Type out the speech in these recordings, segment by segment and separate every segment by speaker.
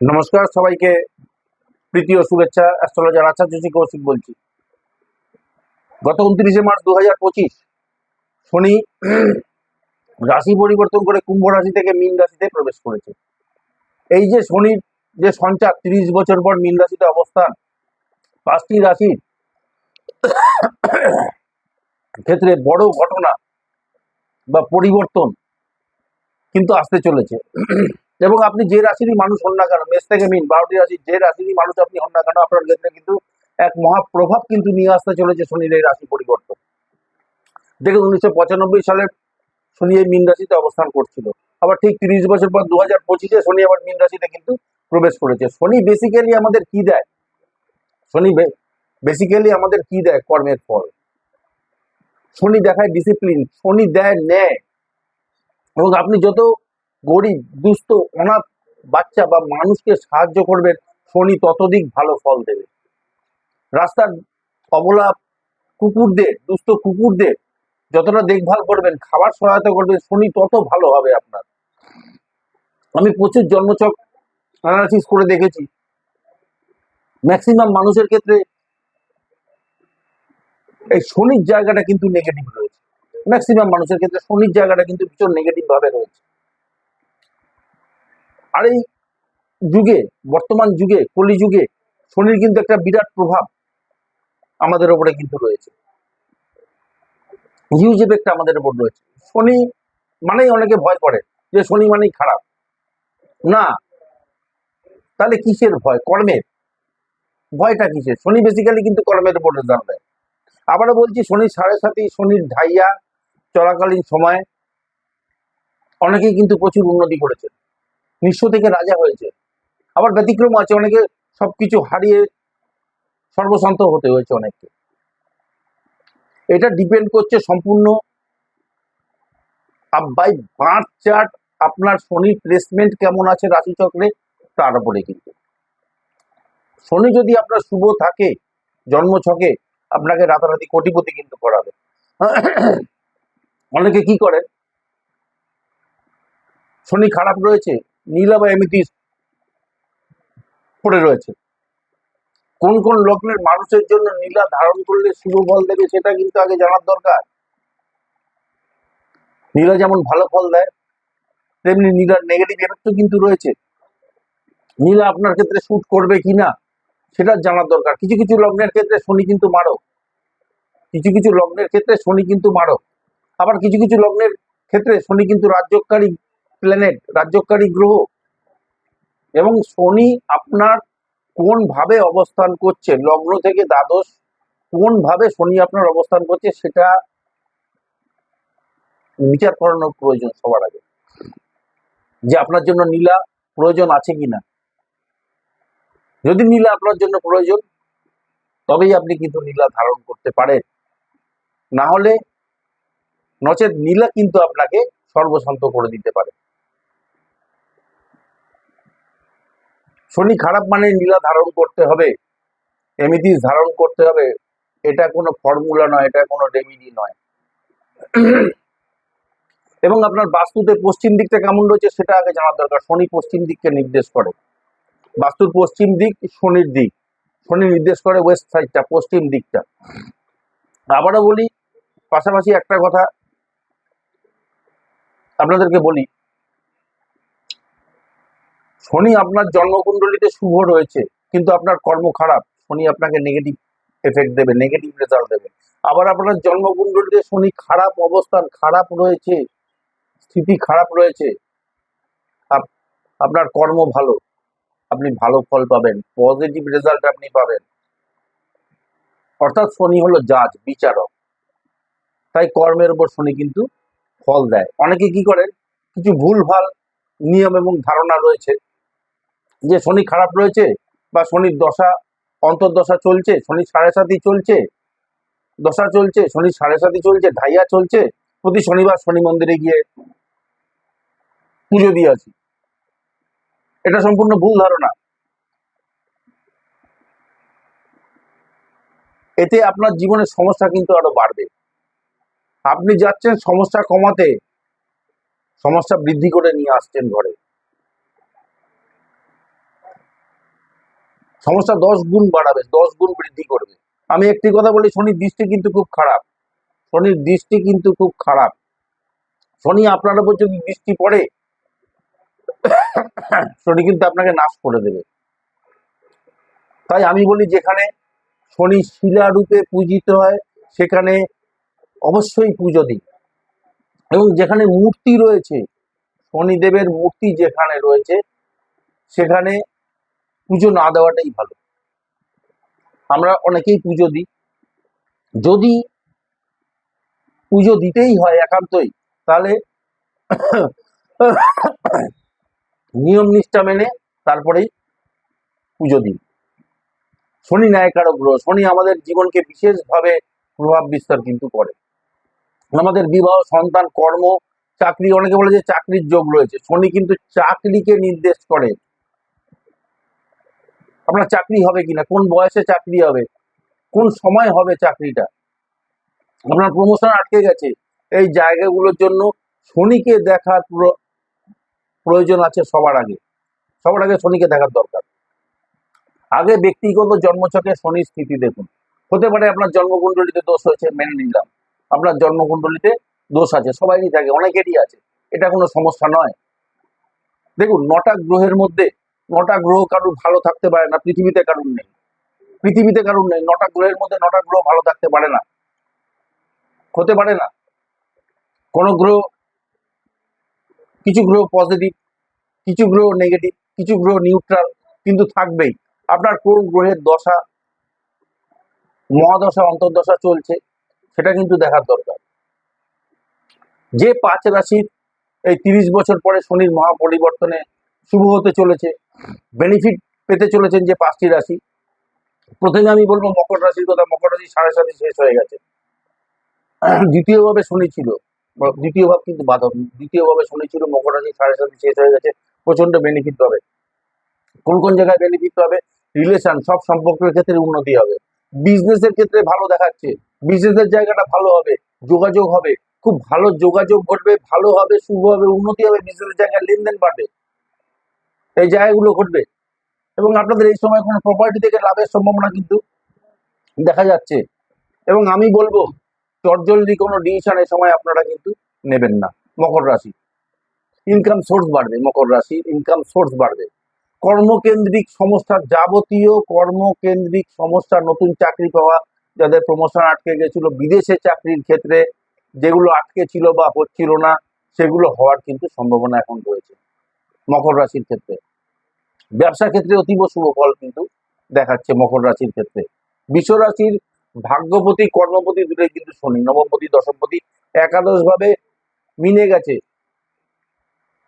Speaker 1: নমস্কার, সবাইকে প্রীতি ও শুভেচ্ছা অ্যাস্ট্রোলজার আচার্য জি কৌশিক বলছি। গত উনত্রিশে মার্চ দু হাজার পঁচিশ, শনি রাশি পরিবর্তন করে কুম্ভ রাশি থেকে মীন রাশিতে প্রবেশ করেছে। এই যে শনির যে সঞ্চার, তিরিশ বছর পর মীন রাশিতে অবস্থান, পাঁচটি রাশির ক্ষেত্রে বড় ঘটনা বা পরিবর্তন কিন্তু আসতে চলেছে। এবং আপনি যে রাশিরই মানুষ হন না কেন, মেষ থেকে মিন বারোটি রাশির যে রাশিরই মানুষ আপনি হন না কেন, আপনার ক্ষেত্রে কিন্তু এক মহা প্রভাব কিন্তু নিয়ে আসতে চলেছে শনির এই রাশি পরিবর্তন। দেখুন, উনিশশো পঁচানব্বই সালের শনি এই মিন রাশিতে অবস্থান করছিল। আবার ঠিক তিরিশ বছর পর দু হাজার পঁচিশে শনি আবার মিন রাশিতে কিন্তু প্রবেশ করেছে। শনি বেসিক্যালি আমাদের কি দেয়? শনি বেসিক্যালি আমাদের কি দেয়? কর্মের ফল। শনি দেখায় ডিসিপ্লিন শনি দেয় ন্যায়। এবং আপনি যত গরিব, দুস্থ, অনাথ বাচ্চা বা মানুষকে সাহায্য করবেন শনি ততদিক ভালো ফল দেবে। রাস্তার অবলা কুকুরদের, দুস্থ কুকুরদের যতটা দেখভাল করবেন, খাবার সহায়তা করবেন, শনি তত ভালো হবে আপনার। আমি প্রচুর জন্মচক অ্যানালাইসিস করে দেখেছি। ম্যাক্সিমাম মানুষের ক্ষেত্রে এই শনির জায়গাটা কিন্তু নেগেটিভ রয়েছে। ম্যাক্সিমাম মানুষের ক্ষেত্রে শনির জায়গাটা কিন্তু ভীষণ নেগেটিভ ভাবে রয়েছে। আর এই যুগে, বর্তমান যুগে কলি যুগে শনির কিন্তু একটা বিরাট প্রভাব আমাদের ওপরে কিন্তু রয়েছে। হিউজ এফেক্ট আমাদের ওপর রয়েছে। শনি মানেই অনেকে ভয় করে যে শনি মানেই খারাপ। না, তাহলে কিসের ভয়? কর্মের। ভয়টা কিসের? শনি বেসিক্যালি কিন্তু কর্মের উপর রেজাল্ট দেয়। আবারও বলছি শনির সাড়ে সাথে শনির ঢাইয়া চলাকালীন সময় অনেকেই কিন্তু প্রচুর উন্নতি করেছে নিঃস্ব থেকে রাজা হয়েছে। আবার ব্যতিক্রম আছে, অনেকে সবকিছু হারিয়ে সর্বশান্ত হতে হয়েছে অনেককে। এটা ডিপেন্ড করছে সম্পূর্ণ বাই বার্থ চার্ট আপনার শনির প্লেসমেন্ট কেমন আছে রাশিচক্রে, তার উপরে কিন্তু। শনি যদি আপনার শুভ থাকে জন্ম ছকে আপনাকে রাতারাতি কোটিপতি কিন্তু করাবে। অনেকে কি করে শনি খারাপ রয়েছে নীলা বা এমিতিস পড়ে রয়েছে। কোন কোন লগ্নের মানুষের জন্য নীলা ধারণ করলে শুভ ফল দেবে সেটা কিন্তু আগে জানার দরকার। নীলা যেমন ভালো ফল দেয়, তেমনি নীলার নেগেটিভ এফেক্টও কিন্তু রয়েছে। নীলা আপনার ক্ষেত্রে শ্যুট করবে কিনা, সেটা জানার দরকার। কিছু কিছু লগ্নের ক্ষেত্রে শনি কিন্তু মারো কিছু কিছু লগ্নের ক্ষেত্রে শনি কিন্তু মারো আবার কিছু কিছু লগ্নের ক্ষেত্রে শনি কিন্তু রাজ্যকারী প্ল্যানেট রাজ্যকারী গ্রহ। এবং শনি আপনার কোন ভাবে অবস্থান করছে, লগ্ন থেকে দ্বাদশ, কোন ভাবে শনি আপনার অবস্থান করছে, সেটা বিচার করানোর প্রয়োজন সবার আগে। যে আপনার জন্য নীলা প্রয়োজন আছে কিনা। যদি নীলা আপনার জন্য প্রয়োজন, তবেই আপনি কিন্তু নীলা ধারণ করতে পারেন। না হলে নচেত নীলা কিন্তু আপনাকে সর্বশান্ত করে দিতে পারে। শনি খারাপ মানে নীলা ধারণ করতে হবে এমিতিস ধারণ করতে হবে, এটা কোনো ফর্মুলা নয়, এটা কোনো রেমিডি নয়। এবং আপনার বাস্তুতে পশ্চিম দিকটা কেমন রয়েছে সেটা আগে জানার দরকার, শনি পশ্চিম দিককে নির্দেশ করে। বাস্তুর পশ্চিম দিক, শনির দিক। শনি নির্দেশ করে ওয়েস্ট সাইডটা পশ্চিম দিকটা। আবারও বলি, পাশাপাশি একটা কথা আপনাদেরকে বলি শনি আপনার জন্মকুণ্ডলিতে শুভ রয়েছে, কিন্তু আপনার কর্ম খারাপ। শনি আপনাকে নেগেটিভ এফেক্ট দেবে নেগেটিভ রেজাল্ট দেবে। আবার আপনার জন্মকুণ্ডলিতে শনি খারাপ অবস্থান, খারাপ রয়েছে, স্থিতি খারাপ রয়েছে, আপ- আপনার কর্ম ভালো, আপনি ভালো ফল পাবেন পজিটিভ রেজাল্ট আপনি পাবেন। অর্থাৎ শনি হলো জাজ, বিচারক। তাই কর্মের উপর শনি কিন্তু ফল দেয়। অনেকে কি করেন? কিছু ভুল ভালো নিয়ম এবং ধারণা রয়েছে যে শনি খারাপ রয়েছে বা শনির দশা, অন্তর্দশা চলছে, শনি সাড়ে সাতই চলছে, দশা চলছে, শনি সাড়ে সাতই চলছে, ঢাইয়া চলছে, প্রতি শনিবার শনি মন্দিরে গিয়ে পুজো দিয়ে এটা সম্পূর্ণ ভুল ধারণা। এতে আপনার জীবনের সমস্যা কিন্তু আরও বাড়বে। আপনি যাচ্ছেন সমস্যা কমাতে, সমস্যা বৃদ্ধি করে নিয়ে আসছেন ঘরে। সমস্যা দশ গুণ বাড়াবে, দশ গুণ বৃদ্ধি করবে। আমি একটি কথা বলি, শনির দৃষ্টি কিন্তু খুব খারাপ। শনির দৃষ্টি কিন্তু খুব খারাপ। শনি আপনার উপর যদি দৃষ্টি পড়ে, শনি কিন্তু আপনাকে নাশ করে দেবে। তাই আমি বলি, যেখানে শনি শিলা রূপে পূজিত হয়, সেখানে অবশ্যই পুজো দিন। এবং যেখানে মূর্তি রয়েছে, শনিদেবের মূর্তি যেখানে রয়েছে, সেখানে পুজো না দেওয়াটাই ভালো। আমরা অনেকেই পুজো দিই। যদি পুজো দিতেই হয় একান্তই, তাহলে নিয়ম নিষ্ঠা মেনে তারপরেই পুজো দিন শনি ন্যায়কারক গ্রহ, শনি আমাদের জীবনকে বিশেষভাবে প্রভাব বিস্তার কিন্তু করে। আমাদের বিবাহ, সন্তান, কর্ম, চাকরি, অনেকে বলে যে চাকরির যোগ রয়েছে। শনি কিন্তু চাকরিকে নির্দেশ করে। আপনার চাকরি হবে কিনা, কোন বয়সে চাকরি হবে, কোন সময় হবে চাকরিটা। আপনার প্রমোশন আটকে গেছে, এই জায়গাগুলোর জন্য শনিকে দেখার প্র- প্রয়োজন আছে সবার আগে। সবার আগে শনিকে দেখার দরকার। আগে ব্যক্তিগত জন্মছকে শনির স্থিতি দেখুন। হতে পারে আপনার জন্মকুণ্ডলিতে দোষ হয়েছে, মেনে নিলাম। আপনার জন্মকুণ্ডলিতে দোষ আছে, সবারই থাকে, অনেকেরই আছে। এটা কোনো সমস্যা নয়। দেখুন, নটা গ্রহের মধ্যে নটা গ্রহ কারুর ভালো থাকতে পারে না, পৃথিবীতে কারুর নেই। পৃথিবীতে কারুর নেই, নটা গ্রহের মধ্যে নটা গ্রহ ভালো থাকতে পারে না। হতে পারে না। কোন গ্রহ, কিছু গ্রহ পজিটিভ কিছু গ্রহ নেগেটিভ কিছু গ্রহ নিউট্রাল কিন্তু থাকবেই। আপনার কোন গ্রহের দশা, মহাদশা, অন্তর্দশা চলছে, সেটা কিন্তু দেখার দরকার। যে পাঁচ রাশির এই তিরিশ বছর পরে শনির মহাপরিবর্তনে শুভ হতে চলেছে বেনিফিট পেতে চলেছেন যে পাঁচটি রাশি। প্রথমে আমি বলব মকর রাশির কথা, মকর রাশি সাড়ে সাথে শেষ হয়ে গেছে। দ্বিতীয়ভাবে শনি ছিল দ্বিতীয় ভাব কিন্তু বাধক দ্বিতীয় ভাবে শনি ছিল, মকর রাশি সাড়ে সাথে শেষ হয়ে গেছে প্রচণ্ড বেনিফিট পাবে। কোন কোন জায়গায় বেনিফিট পাবে? রিলেশন সব সম্পর্কের ক্ষেত্রে উন্নতি হবে। বিজনেসের ক্ষেত্রে ভালো দেখাচ্ছে বিজনেসের জায়গাটা ভালো হবে, যোগাযোগ হবে, খুব ভালো যোগাযোগ ঘটবে, ভালো হবে, শুভ হবে, উন্নতি হবে বিজনেসের জায়গায় লেনদেন বাড়বে। এই জায়গাগুলো ঘটবে। এবং আপনাদের এই সময় কোনো প্রপার্টি থেকে লাভের সম্ভাবনা কিন্তু দেখা যাচ্ছে। এবং আমি বলব, চটজলদি কোনো ডিসিশন এই সময় আপনারা কিন্তু নেবেন না, মকর রাশি। ইনকাম সোর্স বাড়বে, মকর রাশি ইনকাম সোর্স বাড়বে। কর্মকেন্দ্রিক সমস্যা যাবতীয় কর্মকেন্দ্রিক সমস্যা, নতুন চাকরি পাওয়া, যাদের প্রমোশন আটকে গেছিল, বিদেশে চাকরির ক্ষেত্রে যেগুলো আটকে ছিল বা হচ্ছিল না, সেগুলো হওয়ার কিন্তু সম্ভাবনা এখন রয়েছে। মকর রাশির ক্ষেত্রে। ব্যবসা ক্ষেত্রে অতীব শুভ ফল কিন্তু দেখাচ্ছে মকর রাশির ক্ষেত্রে। বিশ্ব রাশির ভাগ্যপতি, কর্মপতি দুটোই কিন্তু শনি। নবমপতি, দশমপতি একাদশ ভাবে মিনে গেছে।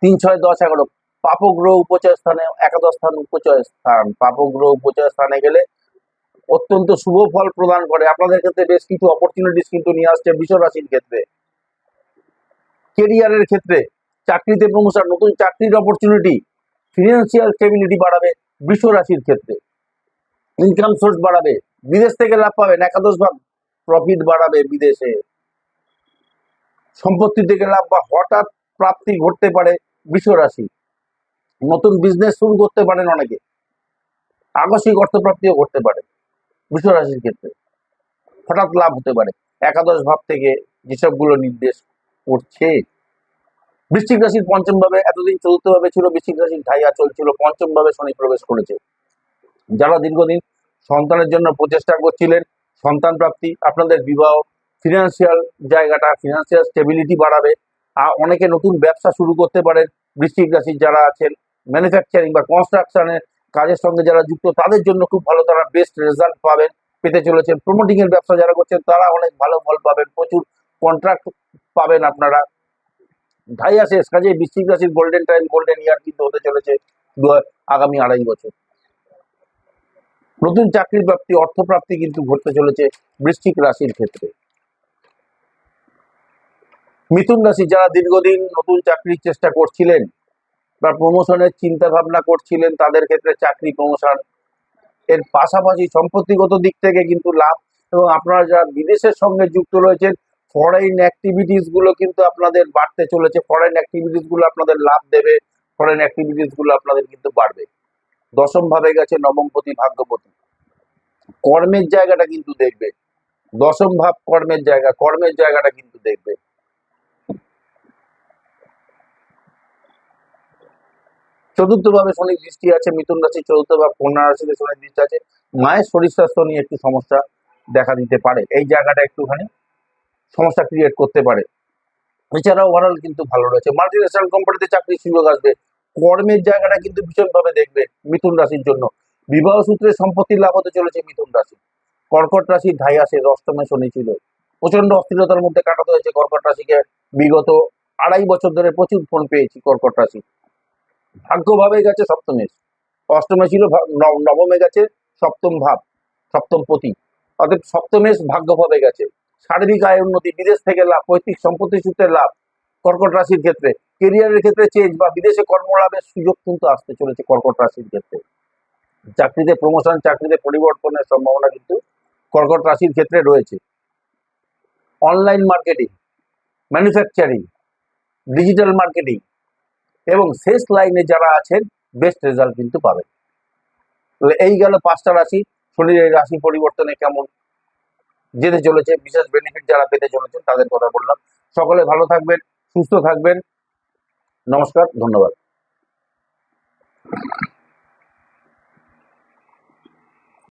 Speaker 1: তিন, ছয়, দশ, এগারো। পাপগ্রহ উপচয় স্থানে, একাদশ স্থান উপচয় স্থান। পাপগ্রহ উপচয় স্থানে গেলে অত্যন্ত শুভ ফল প্রদান করে। আপনাদের ক্ষেত্রে বেশ কিছু অপরচুনিটিস কিন্তু নিয়ে আসছে বিশ্ব রাশির ক্ষেত্রে। কেরিয়ারের ক্ষেত্রে চাকরিতে প্রমোশন নতুন চাকরির অপরচুনিটি ফিনান্সিয়াল স্টেবিলিটি বাড়াবে বিশ্ব রাশির ক্ষেত্রে। ইনকাম সোর্স বাড়াবে, বিদেশ থেকে লাভ পাবেন, একাদশ ভাগ প্রফিট বাড়াবে বিদেশে। সম্পত্তি থেকে লাভ বা হঠাৎ প্রাপ্তি ঘটতে পারে বিশ্ব রাশি। নতুন বিজনেস শুরু করতে পারেন অনেকে। আকস্মিক অর্থপ্রাপ্তিও ঘটতে পারে বিশ্ব রাশির ক্ষেত্রে। হঠাৎ লাভ হতে পারে। একাদশ ভাব থেকে যেসবগুলো নির্দেশ করছে বৃশ্চিক রাশির পঞ্চম ভাবে এতদিন চতুর্থ ভাবে ছিল, বৃশ্চিক রাশির ঢাইয়া চলছিল পঞ্চম ভাবে শনি প্রবেশ করেছে। যারা দীর্ঘদিন সন্তানের জন্য প্রচেষ্টা করছিলেন, সন্তান প্রাপ্তি, আপনাদের বিবাহ ফিনান্সিয়াল জায়গাটা ফিনান্সিয়াল স্টেবিলিটি বাড়াবে, আর অনেকে নতুন ব্যবসা শুরু করতে পারেন, বৃশ্চিক রাশির যারা আছেন ম্যানুফ্যাকচারিং বা কনস্ট্রাকশনের কাজের সঙ্গে যারা যুক্ত, তাদের জন্য খুব ভালো তারা বেস্ট রেজাল্ট পাবেন, পেতে চলেছেন। প্রমোটিং এর ব্যবসা যারা করছেন, তারা অনেক ভালো ফল পাবেন, প্রচুর কন্ট্রাক্ট পাবেন আপনারা। ঢাইয়া শেষ কাজে বৃশ্চিক রাশির গোল্ডেন টাইম গোল্ডেন ইয়ার কিন্তু হতে চলেছে আগামী আড়াই বছর। নতুন চাকরির প্রাপ্তি অর্থ প্রাপ্তি কিন্তু ঘটতে চলেছে বৃশ্চিক রাশির ক্ষেত্রে। মিথুন রাশি যারা দীর্ঘদিন নতুন চাকরির চেষ্টা করছিলেন বা প্রমোশনের চিন্তা ভাবনা করছিলেন, তাদের ক্ষেত্রে চাকরি প্রমোশন এর পাশাপাশি সম্পত্তিগত দিক থেকে কিন্তু লাভ এবং আপনারা যারা বিদেশের সঙ্গে যুক্ত রয়েছেন ফরেন অ্যাক্টিভিটিসগুলো কিন্তু আপনাদের বাড়তে চলেছে ফরেন অ্যাক্টিভিটিসগুলো আপনাদের লাভ দেবে ফরেন অ্যাক্টিভিটিসগুলো আপনাদের কিন্তু বাড়বে। দশম ভাবে গেছে নবমপতি, ভাগ্যপতি। কর্মের জায়গাটা কিন্তু দেখবে। দশম ভাব কর্মের জায়গা, কর্মের জায়গাটা কিন্তু দেখবে। চতুর্থ ভাবে শনি দৃষ্টি আছে, মিথুন রাশি চতুর্থ ভাব কন্যা রাশিতে শনি দৃষ্টি আছে। মায়ের শরীর স্বাস্থ্য নিয়ে একটু সমস্যা দেখা দিতে পারে। এই জায়গাটা একটুখানি সমস্যা ক্রিয়েট করতে পারে। এছাড়াও ওভারঅল কিন্তু ভালো রয়েছে। মাল্টি ন্যাশনাল কোম্পানিতে চাকরির সুযোগ আসবে। কর্মের জায়গাটা কিন্তু ভীষণভাবে দেখবে মিথুন রাশির জন্য। বিবাহ সূত্রে সম্পত্তি লাভ হতে চলেছে মিথুন রাশি। কর্কট ধাই আসে, অষ্টমে শনি ছিল। প্রচণ্ড অস্থিরতার মধ্যে কাটাতে হয়েছে কর্কট রাশিকে। বিগত আড়াই বছর ধরে প্রচুর ফোন পেয়েছি কর্কট রাশি। ভাগ্যভাবে গেছে সপ্তমে। অষ্টমে ছিল নবমে গেছে সপ্তম ভাব, সপ্তম পতি। অর্থাৎ সপ্তমেশ ভাগ্যভাবে গেছে। শারীরিক আয় উন্নতি, বিদেশ থেকে লাভ, পৈতৃক সম্পত্তি সূত্রে লাভ, কর্কট রাশির ক্ষেত্রে কেরিয়ারের ক্ষেত্রে চেঞ্জ বা বিদেশে কর্মলাভের সুযোগ কিন্তু আসতে চলেছে কর্কট রাশির ক্ষেত্রে। চাকরিতে প্রমোশন চাকরিতে পরিবর্তনের সম্ভাবনা কিন্তু কর্কট রাশির ক্ষেত্রে রয়েছে। Online marketing manufacturing digital marketing এবং শেষ লাইনে যারা আছেন বেস্ট রেজাল্ট কিন্তু পাবেন। এই গেল পাঁচটা রাশি শনির রাশি পরিবর্তনে কেমন? যেতে চলেছে, বিশেষ বেনিফিট যারা পেতে চলেছেন তাদের কথা বললাম। সকলে ভালো থাকবেন, সুস্থ থাকবেন। নমস্কার, ধন্যবাদ।